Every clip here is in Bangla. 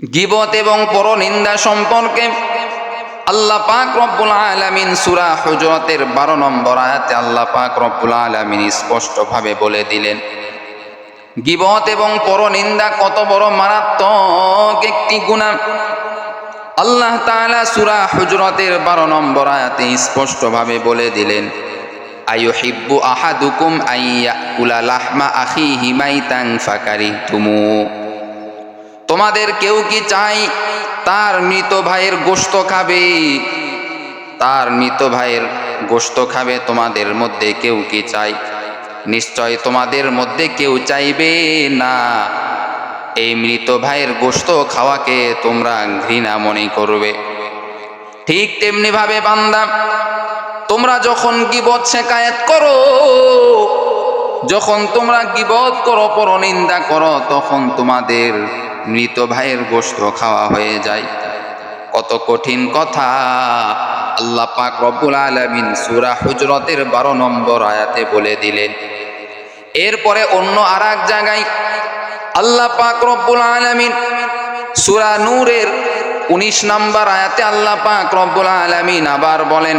গিবত এবং পরনিন্দা সম্পর্কে আল্লাহ পাক রব্বুল আলামিন সূরা হুজরাতের 12 নম্বর আয়াতে আল্লাহ পাক রব্বুল আলামিন স্পষ্টভাবে বলে দিলেন, গিবত এবং পরনিন্দা কত বড় মারাত্মক একটি গুনাহ। আল্লাহ তাআলা সূরা হুজরাতের 12 নম্বর আয়াতে স্পষ্টভাবে বলে দিলেন, আয়ুহিব্বু আহাদুকুম আইয়াকুলা লাহমা আখিহি মাইতান ফাকারিতুমু তোমাদের কেউ কি চাই? তার মৃত ভাইয়ের গোশত খাবে। তার মৃত ভাইয়ের গোশত খাবে তোমাদের মধ্যে কেউ কি চাই? নিশ্চয় তোমাদের মধ্যে কেউ চাইবে না। এই মৃত ভাইয়ের গোশত খাওয়াকে তোমরা ঘৃণা মনে করবে। ঠিক তেমনি ভাবে বান্দা, তোমরা যখন গিবত শেকায়েত করো, যখন তোমরা গিবত করো, পরনিন্দা করো, তখন তোমাদের মৃত ভাইয়ের গোশত খাওয়া হয়ে যায়। কত কঠিন কথা। আল্লাহ পাক রব্বুল আলামিন সূরা হুজরাতের 12 নম্বর আয়াতে বলে দিলেন, এরপরে অন্য আর এক জায়গায় আল্লাহ পাক রব্বুল আলামিন সূরা নূরের 19 নম্বর আয়াতে আল্লাহ পাক রব্বুল আলামিন আবার বলেন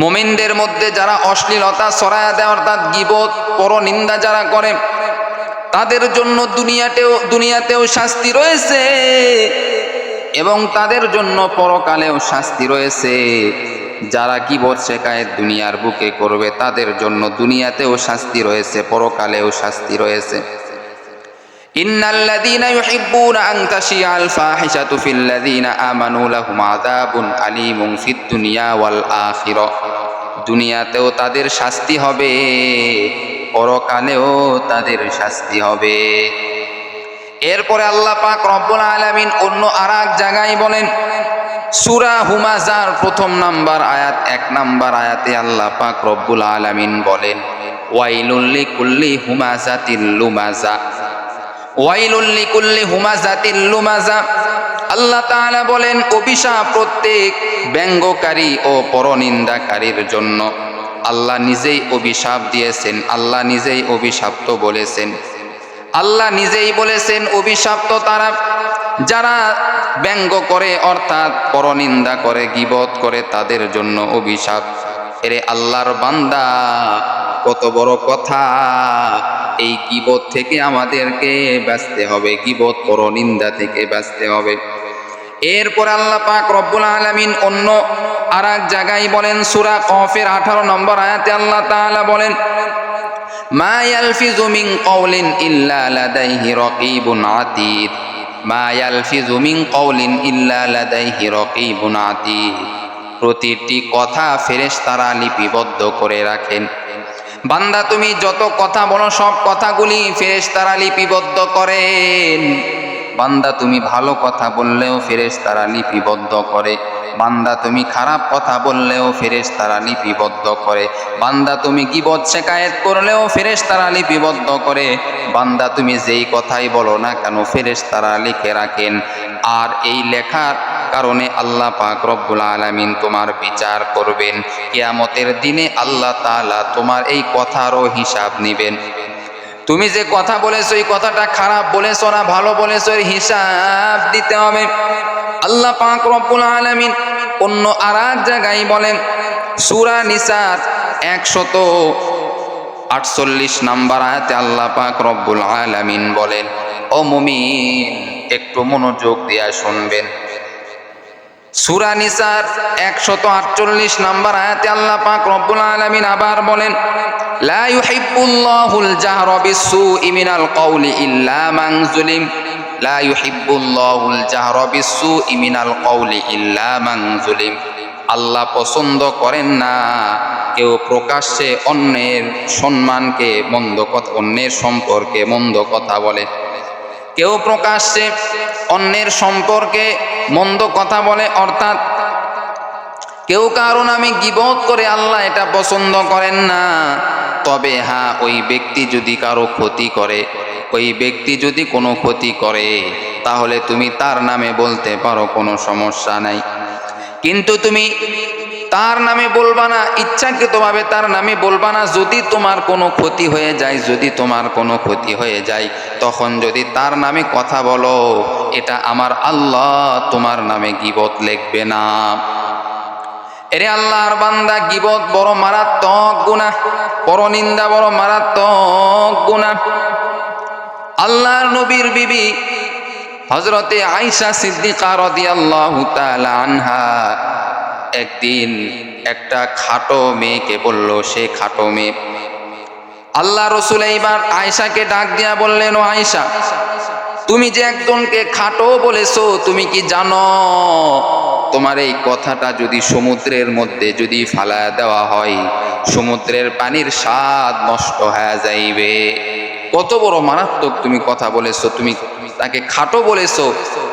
মোমিনদের মধ্যে যারা অশ্লীলতা ছড়ায় দেয় অর্থাৎ গিবত পরনিন্দা যারা করে, তাদের জন্য দুনিয়াতেও দুনিয়াতেও শাস্তি রয়েছে এবং তাদের জন্য পরকালেও শাস্তি রয়েছে। যারা গিবত শেখায় দুনিয়ার বুকে করবে, তাদের জন্য দুনিয়াতেও শাস্তি রয়েছে, পরকালেও শাস্তি রয়েছে। আমানু লাহুম আযাবুন ফিদ দুনিয়া ওয়াল আখিরাহ দুনিয়াতেও তাদের শাস্তি হবে, পরকালেও তাদের শাস্তি হবে। এরপরে আল্লাহ পাক রব্বুল আলামিন অন্য আর জায়গায় বলেন, সূরা হুমাজার প্রথম নাম্বার আয়াত, এক নাম্বার আয়াতে আল্লাহ পাক রব্বুল আলামিন বলেন, ওয়াইলুল লিকুল্লি হুমাজাতিল লুমাজা ওয়াইলুল্লি কুল্লি হুমাজাতিল লুমাজা আল্লাহ তাআলা বলেন, অভিশাপ প্রত্যেক ব্যঙ্গকারী ও পরনিন্দাকারীর জন্য। আল্লাহ নিজেই অভিশাপ দিয়েছেন, আল্লাহ নিজেই অভিশাপ্ত বলেছেন। আল্লাহ নিজেই বলেছেন অভিশাপ্ত তারা, যারা ব্যঙ্গ করে, অর্থাৎ পরনিন্দা করে, গিবত করে, তাদের জন্য অভিশাপ। এরে আল্লাহর বান্দা, কত বড় কথা। এই গিবত থেকে আমাদেরকে বাঁচতে হবে, গিবত পরনিন্দা থেকে বাঁচতে হবে। এরপর আল্লাহ পাক রব্বুল আলামিন অন্য আর এক জায়গায় বলেন, সূরা কফের আঠারো নম্বর আয়াতে আল্লাহ তাআলা বলেন, মা ইয়ালফিজু মিন কওলিন ইল্লা লাদাইহি রাকীবুন আতীদ। মা ইয়ালফিজু মিন কওলিন ইল্লা লাদাইহি রাকীবুন আতীদ। প্রতিটি কথা ফেরেশতারা লিপিবদ্ধ করে রাখেন। বান্দা, তুমি যত কথা বলো, সব কথাগুলি ফেরেশতারা লিপিবদ্ধ করেন। বান্দা তুমি ভালো কথা বললেও ফেরেশতারা লিপিবদ্ধ করে। বান্দা তুমি খারাপ কথা বললেও ফেরেশতারা লিপিবদ্ধ করে। বান্দা তুমি গিবত শেকায়েত করলেও ফেরেশতারা লিপিবদ্ধ করে। বান্দা তুমি যেই কথাই বলো না কেন ফেরেশতারা লিখে রাখেন। আর এই লেখার কারণে আল্লাহ পাক রব্বুল আলামিন তোমার বিচার করবেন। কিয়ামতের দিনে আল্লাহ তাআলা তোমার এই কথারও হিসাব নেবেন। তুমি যে কথা বলেছ, এই কথাটা খারাপ বলেছ না, ভালো বলেছ, এর হিসাব দিতে হবে। আল্লাহ পাক রব্বুল আলামিন অন্য আর এক জায়গায় বলেন, সূরা নিসার একশত আটচল্লিশ নাম্বার আয়াতে আল্লাহ পাক রব্বুল আলামিন বলেন, ও মুমিন, একটু মনোযোগ দিয়া শুনবেন। সূরা নিসার একশত আটচল্লিশ নাম্বার আয়াতে আল্লাহ পাক রব্বুল আলামিন আবার বলেন কওলি ইল্লা কওলি ইল্লা আল্লাহ পছন্দ করেন না কেউ প্রকাশ্যে অন্যের সম্মানকে মন্দ কথা অন্যের সম্পর্কে মন্দ কথা বলে। কেউ প্রকাশ্যে অন্যের সম্পর্কে মন্দ কথা বলে, অর্থাৎ কেউ কারণ আমি গিবত করে আল্লাহ এটা পছন্দ করেন না। তবে হ্যাঁ ওই ব্যক্তি যদি কারও ক্ষতি করে, ওই ব্যক্তি যদি কোনো ক্ষতি করে, তাহলে তুমি তার নামে বলতে পারো কোনো সমস্যা নাই। কিন্তু তুমি তার নামে বলবা না, ইচ্ছাকৃতভাবে তার নামে বলবা না, যদি তোমার কোনো ক্ষতি হয়ে যায়, যদি তোমার কোনো ক্ষতি হয়ে যায়, তখন যদি তার নামে কথা বলো এটা আমার আল্লাহ তোমার নামে গিবত লিখবে না। এরে আল্লাহর বান্দা, গিবত বড় মারাত্মক গুণা পরনিন্দা বড় মারাত্মক গুণা আল্লাহর নবীর বিবি হজরতে আইসা সিদ্দিকা রাদিয়াল্লাহু তাআলা আনহা একদিন একটা খাটো মেয়েকে বলল, সে খাটো মেয়ে। আল্লাহ রসুল এইবার আয়সাকে ডাক দিয়া বললেন, ও আয়সা তুমি যে একজনকে খাটো বলেছ, তুমি কি জানো? তোমার এই কথাটা যদি সমুদ্রের মধ্যে যদি ফালায় দেওয়া হয়, সমুদ্রের পানির স্বাদ নষ্ট হয়ে যাইবে। কত বড় মারাত্মক তুমি কথা বলেছ, তুমি তাকে খাটো বলেছ।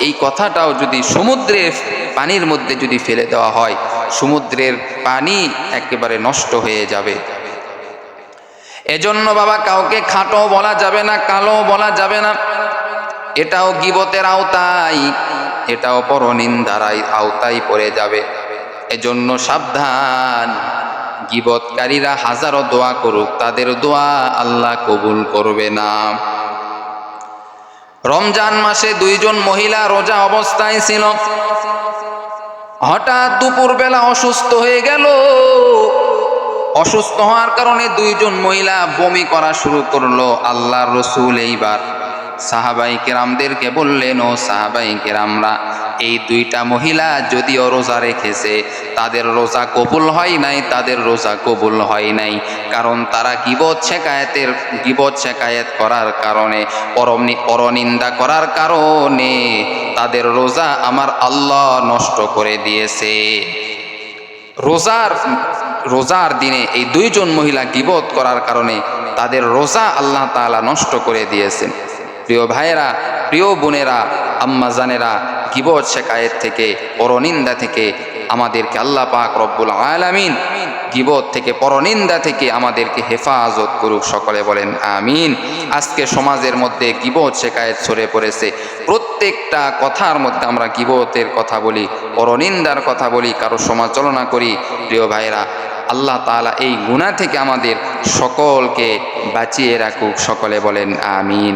এই কথাটাও যদি সমুদ্রের পানির মধ্যে যদি ফেলে দেওয়া হয়, সমুদ্রের পানি একেবারে নষ্ট হয়ে যাবে। এজন্য বাবা, কাউকে খাটো বলা যাবে না, কালো বলা যাবে না। এটাও গিবতের আওতায়, এটাও পরনিন্দার আওতায় পড়ে যাবে। এজন্য সাবধান। গিবতকারীরা হাজারো দোয়া করুক, তাদের দোয়া আল্লাহ কবুল করবে না। রমজান মাসে দুইজন মহিলা রোজা অবস্থায় ছিল। হঠাৎ দুপুরবেলা অসুস্থ হয়ে গেল। অসুস্থ হওয়ার কারণে দুইজন মহিলা বমি করা শুরু করল আল্লাহ রসুল এইবার। সাহাবাই কেরামদেরকে বললেন, ও সাহাবাই কেরামরা এই দুইটা মহিলা যদিও রোজা রেখেছে, তাদের রোজা কবুল হয় নাই, তাদের রোজা কবুল হয় নাই। কারণ তারা গিবত শেখায়েতের, গিবত শেখায়েত করার কারণে পরনিন্দা করার কারণে তাদের রোজা আমার আল্লাহ নষ্ট করে দিয়েছে। রোজার রোজার দিনে এই দুইজন মহিলা গিবত করার কারণে তাদের রোজা আল্লাহ তাআলা নষ্ট করে দিয়েছেন। প্রিয় ভাইয়েরা, প্রিয় বোনেরা, আম্মা জানেরা, গিবত শেখায়েত থেকে, পরনিন্দা থেকে আমাদেরকে আল্লাহ পাক রব্বুল আলামিন গিবত থেকে, পরনিন্দা থেকে আমাদেরকে হেফাজত করুক সকলে বলেন আমিন। আজকে সমাজের মধ্যে গিবত শেখায়েত ছড়ে পড়েছে। প্রত্যেকটা কথার মধ্যে আমরা গিবতের কথা বলি, পরনিন্দার কথা বলি, কারও সমালোচনা করি। প্রিয় ভাইরা আল্লাহ তাআলা এই গুণা থেকে আমাদের সকলকে বাঁচিয়ে রাখুক সকলে বলেন আমিন।